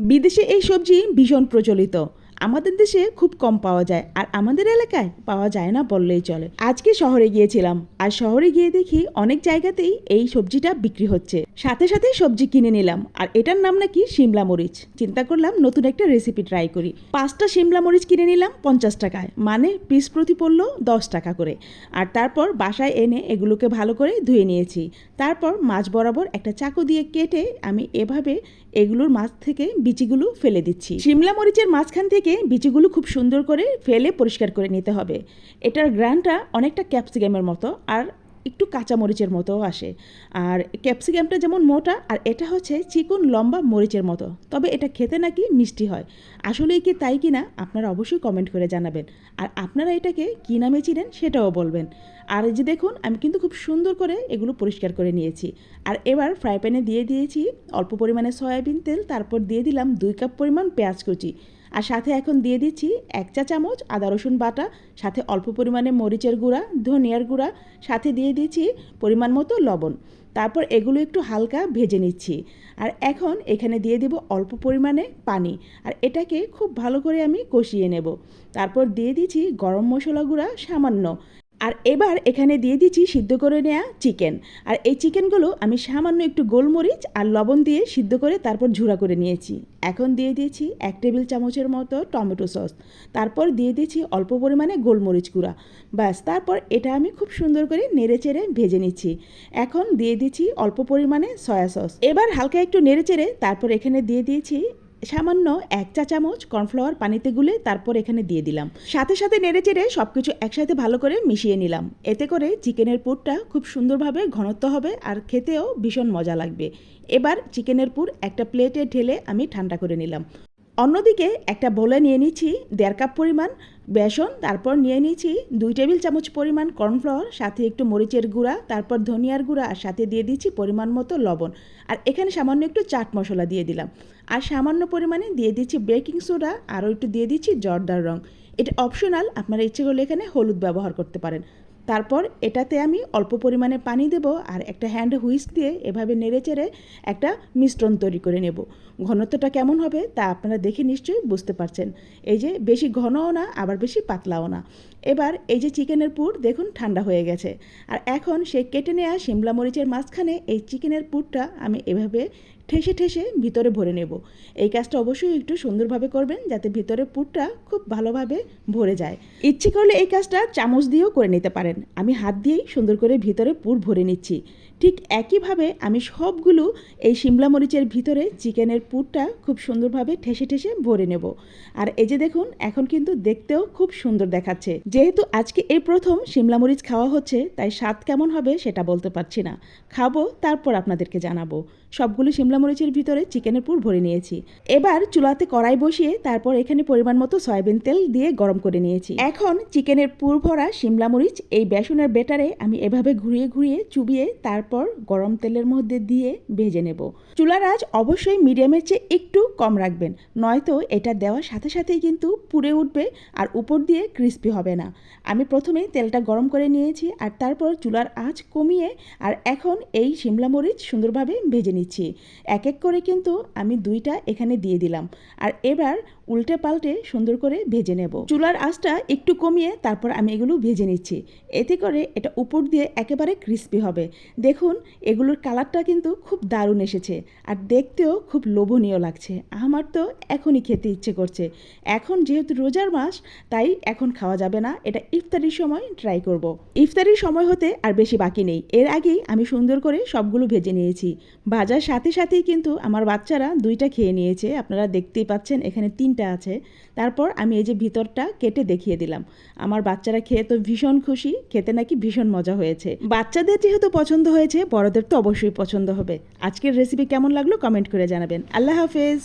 বিদেশে এই সবজি ভীষণ প্রচলিত। আমাদের দেশে খুব কম পাওয়া যায় আর আমাদের এলাকায় পাওয়া যায় না বললেই চলে। আজকে শহরে গিয়েছিলাম আর শহরে গিয়ে দেখি অনেক জায়গাতেই এই সবজিটা বিক্রি হচ্ছে। সাথে সাথে সবজি কিনে নিলাম আর এটার নাম নাকি শিমলা মরিচ। চিন্তা করলাম নতুন একটা রেসিপি ট্রাই করি। পাঁচটা শিমলা মরিচ কিনে নিলাম পঞ্চাশ টাকায়। মানে পিস প্রতি পড়ল দশ টাকা করে। আর তারপর বাসায় এনে এগুলোকে ভালো করে ধুয়ে নিয়েছি। তারপর মাছ বরাবর একটা চাকু দিয়ে কেটে আমি এভাবে এগুলোর মাছ থেকে বিচিগুলো ফেলে দিচ্ছি। শিমলা মরিচের মাঝখান থেকে বিচিগুলো খুব সুন্দর করে ফেলে পরিষ্কার করে নিতে হবে। এটার গ্রানটা অনেকটা ক্যাপসিকামের মতো আর একটু কাঁচা মরিচের মতোও আসে। আর ক্যাপসিকামটা যেমন মোটা আর এটা হচ্ছে চিকন লম্বা মরিচের মতো। তবে এটা খেতে নাকি মিষ্টি হয়। আসলেই কি তাই কিনা আপনারা অবশ্যই কমেন্ট করে জানাবেন। আর আপনারা এটাকে কী নামে চিনেন সেটাও বলবেন। আর যে দেখুন, আমি কিন্তু খুব সুন্দর করে এগুলো পরিষ্কার করে নিয়েছি। আর এবার ফ্রাই প্যানে দিয়ে দিয়েছি অল্প পরিমাণে সয়াবিন তেল, তারপর দিয়ে দিলাম দুই কাপ পরিমাণ পেঁয়াজ কুচি। আর সাথে এখন দিয়ে দিচ্ছি এক চা চামচ আদা রসুন বাটা, সাথে অল্প পরিমাণে মরিচের গুঁড়া, ধনিয়ার গুঁড়া, সাথে দিয়ে দিচ্ছি পরিমাণ মতো লবণ। তারপর এগুলো একটু হালকা ভেজে নিচ্ছি। আর এখন এখানে দিয়ে দেব অল্প পরিমাণে পানি। আর এটাকে খুব ভালো করে আমি কষিয়ে নেব। তারপর দিয়ে দিচ্ছি গরম মশলা গুঁড়া সামান্য। আর এবার এখানে দিয়ে দিচ্ছি সিদ্ধ করে নেওয়া চিকেন। আর এই চিকেনগুলো আমি সামান্য একটু গোলমরিচ আর লবণ দিয়ে সিদ্ধ করে তারপর ঝুরা করে নিয়েছি। এখন দিয়ে দিয়েছি এক টেবিল চামচের মতো টমেটো সস। তারপর দিয়ে দিয়েছি অল্প পরিমাণে গোলমরিচ গুঁড়া। ব্যাস, তারপর এটা আমি খুব সুন্দর করে নেড়ে চেড়ে ভেজে নিচ্ছি। এখন দিয়ে দিচ্ছি অল্প পরিমাণে সয়া সস। এবার হালকা একটু নেড়ে চেড়ে তারপর এখানে দিয়ে দিয়েছি সামান্য এক চা চামচ কর্নফ্লাওয়ার পানিতে গুলে তারপর এখানে দিয়ে দিলাম। সাথে সাথে নেড়ে চেড়ে সব কিছু একসাথে ভালো করে মিশিয়ে নিলাম। এতে করে চিকেনের পুরটা খুব সুন্দরভাবে ঘনত্ব হবে আর খেতেও ভীষণ মজা লাগবে। এবার চিকেনের পুর একটা প্লেটে ঢেলে আমি ঠান্ডা করে নিলাম। অন্যদিকে একটা বোলে নিয়ে নিচ্ছি দেড় কাপ পরিমাণ বেসন, তারপর নিয়ে নিয়েছি দুই টেবিল চামচ পরিমাণ কর্নফ্লাওয়ার, সাথে একটু মরিচের গুঁড়া, তারপর ধনিয়ার গুঁড়া, আর সাথে দিয়ে দিচ্ছি পরিমাণ মতো লবণ। আর এখানে সামান্য একটু চাট মশলা দিয়ে দিলাম। আর সামান্য পরিমাণে দিয়ে দিচ্ছি বেকিং সোডা, আরও একটু দিয়ে দিচ্ছি জর্দার রং। এটা অপশনাল, আপনারা ইচ্ছে করলে এখানে হলুদ ব্যবহার করতে পারেন। তারপর এটাতে আমি অল্প পরিমাণে পানি দেব আর একটা হ্যান্ড হুইস্ক দিয়ে এভাবে নেড়ে চেড়ে একটা মিশ্রণ তৈরি করে নেব। ঘনত্বটা কেমন হবে তা আপনারা দেখে নিশ্চয়ই বুঝতে পারছেন। এই যে বেশি ঘনও না, আবার বেশি পাতলাও না। এবার এই যে চিকেনের পুর, দেখুন ঠান্ডা হয়ে গেছে। আর এখন সেই কেটে নেওয়া শিমলা মরিচের মাঝখানে এই চিকেনের পুরটা আমি এভাবে ঠেসে ঠেসে ভিতরে ভরে নেব। এই কাজটা অবশ্যই একটু সুন্দরভাবে করবেন যাতে ভিতরে পুরটা খুব ভালোভাবে ভরে যায়। ইচ্ছে করলে এই কাজটা চামচ দিয়েও করে নিতে পারেন। আমি হাত দিয়েই সুন্দর করে ভিতরে পুর ভরে নিচ্ছি। ঠিক একইভাবে আমি সবগুলো এই শিমলা মরিচের ভিতরে চিকেনের পুরটা খুব সুন্দরভাবে ঠেসে ঠেসে ভরে নেব। আর এই যে দেখুন, এখন কিন্তু দেখতেও খুব সুন্দর দেখাচ্ছে। যেহেতু আজকে এই প্রথম শিমলা মরিচ খাওয়া হচ্ছে, তাই স্বাদ কেমন হবে সেটা বলতে পারছি না। খাব, তারপর আপনাদেরকে জানাব। সবগুলো শিমলা মরিচের ভিতরে চিকেনের পুর ভরে নিয়েছি। এবার চুলাতে কড়াই বসিয়ে তারপর এখানে পরিমাণ মতো সয়াবিন তেল দিয়ে গরম করে নিয়েছি। এখন চিকেনের পুর ভরা শিমলা মরিচ এই বেসনের বেটারে আমি এভাবে ঘুরিয়ে ঘুরিয়ে চুবিয়ে তারপর গরম তেলের মধ্যে দিয়ে ভেজে নেব। চুলার আঁচ অবশ্যই মিডিয়ামের চেয়ে একটু কম রাখবেন, নয়তো এটা দেওয়ার সাথে সাথেই কিন্তু পুড়ে উঠবে আর উপর দিয়ে ক্রিস্পি হবে না। আমি প্রথমে তেলটা গরম করে নিয়েছি আর তারপর চুলার আঁচ কমিয়ে আর এখন এই শিমলা মরিচ সুন্দরভাবে ভেজে নিচ্ছি। এক এক করে কিন্তু আমি দুইটা এখানে দিয়ে দিলাম আর এবার উল্টে পাল্টে সুন্দর করে ভেজে নেব। চুলার আঁচটা একটু কমিয়ে তারপর আমি এগুলো ভেজে নিচ্ছি, এতে করে এটা উপর দিয়ে একেবারে ক্রিস্পি হবে। দেখুন এগুলোর কালারটা কিন্তু খুব দারুণ এসেছে আর দেখতেও খুব লোভনীয় লাগছে। আমার তো এখনই খেতে ইচ্ছে করছে। এখন যেহেতু রোজার মাস, তাই এখন খাওয়া যাবে না। এটা ইফতারির সময় ট্রাই করব। ইফতারির সময় হতে আর বেশি বাকি নেই। এর আগেই আমি সুন্দর করে সবগুলো ভেজে নিয়েছি। ভাজার সাথে সাথেই কিন্তু আমার বাচ্চারা দুইটা খেয়ে নিয়েছে। আপনারা দেখতেই পাচ্ছেন, এখানে তিনটা আছে। তারপর আমি এই যে ভিতরটা কেটে দেখিয়ে দিলাম। আমার বাচ্চারা খেয়ে তো ভীষণ খুশি। খেতে নাকি ভীষণ মজা হয়েছে। বাচ্চাদের যেহেতু পছন্দ হয়েছে বড়দের তো অবশ্যই পছন্দ হবে। আজকের রেসিপি কেমন লাগল কমেন্ট করে জানাবেন। আল্লাহ হাফেজ।